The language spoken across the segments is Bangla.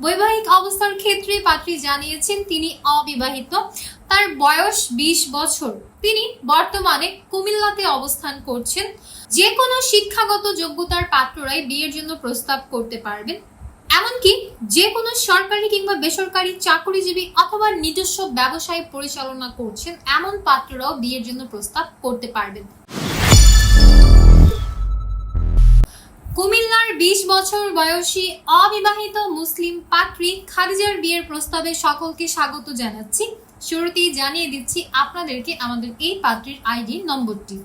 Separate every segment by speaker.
Speaker 1: বৈবাহিক অবস্থার ক্ষেত্রে পাত্রী জানিয়েছেন তিনি অবিবাহিত। তার বয়স ২০ বছর। তিনি বর্তমানে কুমিল্লাতে অবস্থান করছেন। যে কোনো শিক্ষাগত যোগ্যতার পাত্ররাই বিয়ের জন্য প্রস্তাব করতে পারবেন। এমনকি যে কোনো সরকারি কিংবা বেসরকারি চাকরিজীবী অথবা নিজস্ব ব্যবসায় পরিচালনা করছেন, এমন পাত্ররাও বিয়ের জন্য প্রস্তাব করতে পারবেন। ২০ বছর বয়সী অবিবাহিত মুসলিম পাত্রী খাদিজার বিয়ের প্রস্তাবে সকলকে স্বাগত জানাচ্ছি। শুরুতেই জানিয়ে দিচ্ছি আপনাদেরকে আমাদের এই পাত্রীর আইডি নম্বরটি।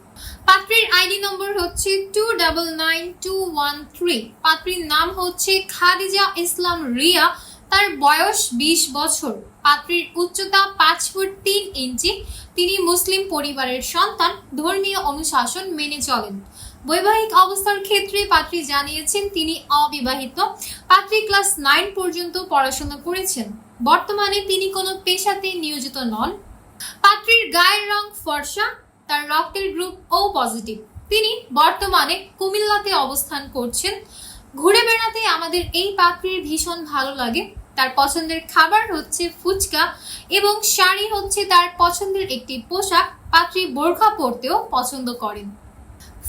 Speaker 1: পাত্রীর আইডি নম্বর হচ্ছে two double nine two one three. পাত্রীর নাম হচ্ছে খাদিজা ইসলাম রিয়া। তার বয়স ২০ বছর। পাত্রীর উচ্চতা পাঁচ ফুট তিন ইঞ্চি। তিনি মুসলিম পরিবারের সন্তান। ধর্মীয় অনুশাসন মেনে চলেন। বৈবাহিক অবস্থার ক্ষেত্রে পাত্রী জানিয়েছেন তিনি অবিবাহিত। পাত্রী ক্লাস নাইন পর্যন্ত পড়াশোনা করেছেন। বর্তমানে তিনি কোনো পেশাতে নিয়োজিত নন। পাত্রীর গায়ের রং ফর্সা, তার রক্তের গ্রুপ ও পজিটিভ তিনি বর্তমানে কুমিল্লাতে অবস্থান করছেন। ঘুরে বেড়াতে আমাদের এই পাত্রীর ভীষণ ভালো লাগে। তার পছন্দের খাবার হচ্ছে ফুচকা এবং শাড়ি হচ্ছে তার পছন্দের একটি পোশাক। পাত্রী বোরখা পরতেও পছন্দ করেন।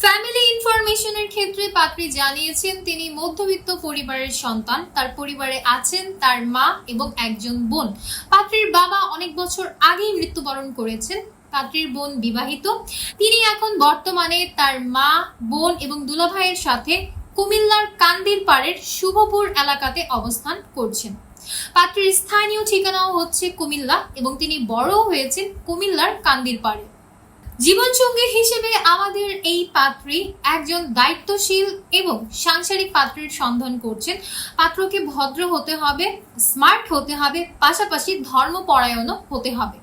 Speaker 1: ফ্যামিলি ইনফরমেশনের ক্ষেত্রে পাত্রী জানিয়েছেন, তিনি মধ্যবিত্ত পরিবারের সন্তান, তার পরিবারে আছেন তার মা এবং একজন বোন। পাত্রীর বাবা অনেক বছর আগেই মৃত্যুবরণ করেছেন, পাত্রীর বোন বিবাহিত। তিনি এখন বর্তমানে তার মা, বোন এবং দুলাভাইয়ের সাথে কুমিল্লার কান্দির পাড়ের শুভপুর এলাকাতে অবস্থান করছেন। পাত্রীর স্থানীয় ঠিকানাও হচ্ছে কুমিল্লা এবং তিনি বড়ও হয়েছেন কুমিল্লার কান্দির পাড়ে। জীবনসঙ্গী হিসেবে আমাদের এই পাত্রী একজন দায়িত্বশীল এবং সাংসারিক পাত্রের সন্ধান করছেন। পাত্রকে ভদ্র হতে হবে স্মার্ট হতে হবে, পাশাপাশি ধর্মপরায়ণও হতে হবে।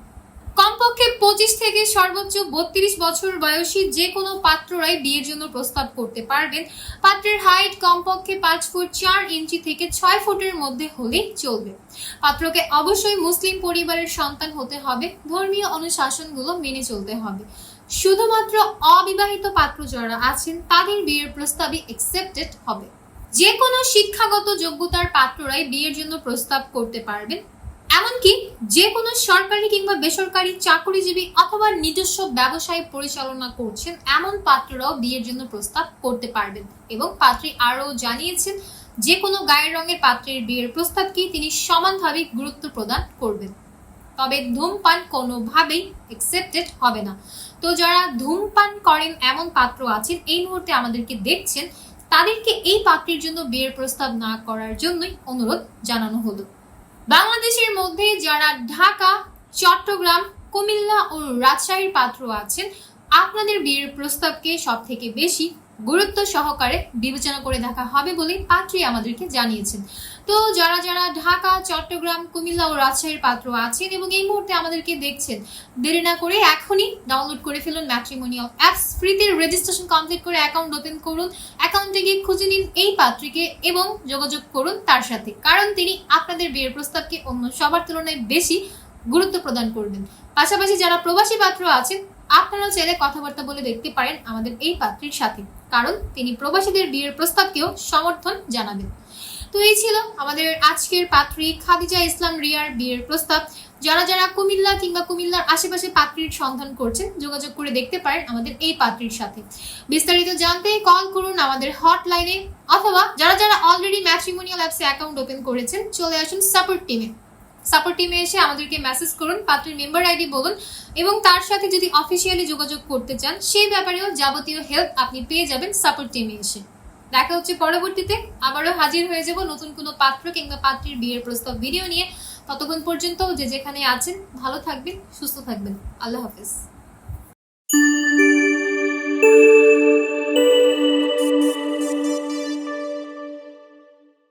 Speaker 1: কমপক্ষে পঁচিশ থেকে সর্বোচ্চ বত্রিশ বছর বয়সী যে কোনো পাত্ররাই বিয়ের জন্য প্রস্তাব করতে পারবেন। পাত্রের হাইট কমপক্ষে পাঁচ ফুট চার ইঞ্চি থেকে ছয় ফুটের মধ্যে হলেই চলবে। পাত্রকে অবশ্যই মুসলিম পরিবারের সন্তান হতে হবে। ধর্মীয় অনুশাসনগুলো মেনে চলতে হবে। শুধুমাত্র অবিবাহিত পাত্র যারা আছেন, তাদের বিয়ের প্রস্তাবই একসেপ্টেড হবে। যে কোনো শিক্ষাগত যোগ্যতার পাত্ররাই বিয়ের জন্য প্রস্তাব করতে পারবেন। এমনকি যে কোনো সরকারি কিংবা বেসরকারি চাকরিজীবী অথবা নিজস্ব ব্যবসায় পরিচালনা করছেন, এমন পাত্ররাও বিয়ের জন্য প্রস্তাব করতে পারবেন। এবং পাত্রী আরও জানিয়েছেন যে কোনো গায়ের রঙের পাত্রের বিয়ের প্রস্তাবকে তিনি সমানভাবে গুরুত্ব প্রদান করবেন। তবে ধূমপান কোনোভাবেই একসেপ্টেড হবে না। তো যারা ধূমপান করেন, এমন পাত্র আছেন, এই মুহূর্তে আমাদেরকে দেখছেন, তাদেরকে এই পাত্রের জন্য বিয়ের প্রস্তাব না করার জন্যই অনুরোধ জানানো হলো। বাংলাদেশের মধ্যে যারা ঢাকা, চট্টগ্রাম, কুমিল্লা ও রাজশাহীর পাত্র আছেন, আপনাদের বিয়ের প্রস্তাবকে সব থেকে বেশি গুরুত্ব সহকারে বিবেচনা করে দেখা হবে বলে পাত্রী আমাদেরকে জানিয়েছেন। তো যারা যারা ঢাকা, চট্টগ্রাম, কুমিল্লা ও রাজশাহীর পাত্র আছেন এবং এই মুহূর্তে আমাদেরকে দেখছেন, দেরি না করে এখনই ডাউনলোড করে ফেলুন ম্যাট্রিমোনিয়াল অ্যাপস ফ্রিতে রেজিস্ট্রেশন কমপ্লিট করে অ্যাকাউন্ট ওপেন করুন অ্যাকাউন্টে গিয়ে খুঁজে নিন এই পাত্রীকে এবং যোগাযোগ করুন তার সাথে, কারণ তিনি আপনাদের বিয়ের প্রস্তাবকে অন্য সবার তুলনায় বেশি গুরুত্ব প্রদান করবেন। পাশাপাশি যারা প্রবাসী পাত্র আছেন আপনারাও চাইলে কথাবার্তা বলে দেখতে পারেন আমাদের এই পাত্রীর সাথে, কারণ তিনি প্রবাসীদের বিয়ের প্রস্তাবকেও সমর্থন জানাবেন। তো এই ছিল আমাদের আজকের পাত্রী খাদিজা ইসলাম রিয়ার বিয়ের প্রস্তাব। যারা যারা কুমিল্লা কিংবা কুমিল্লার আশেপাশে পাত্রীর সন্ধান করছেন, যোগাযোগ করে দেখতে পারেন আমাদের এই পাত্রীর সাথে। বিস্তারিত জানতে কল করুন আমাদের হটলাইনে অথবা যারা যারা অলরেডি ম্যাট্রিমোনিয়াল অ্যাপসে অ্যাকাউন্ট ওপেন করেছেন, চলে আসুন সাপোর্ট টিমে সাপোর্ট টিমে এসে আমাদেরকে মেসেজ করুন, পাত্রের মেম্বার আইডি বলুন এবং তার সাথে যদি অফিসিয়ালি যোগাযোগ করতে চান, সেই ব্যাপারেও যাবতীয় হেল্প আপনি পেয়ে যাবেন সাপোর্ট টিমে এসে। দেখা হচ্ছে পরবর্তীতে, আবারও হাজির হয়ে যাব নতুন কোনো পাত্র কিংবা পাত্রীর বিয়ের প্রস্তাব ভিডিও নিয়ে। ততক্ষণ পর্যন্ত যে যেখানে আছেন, ভালো থাকবেন, সুস্থ থাকবেন। আল্লাহ হাফিজ।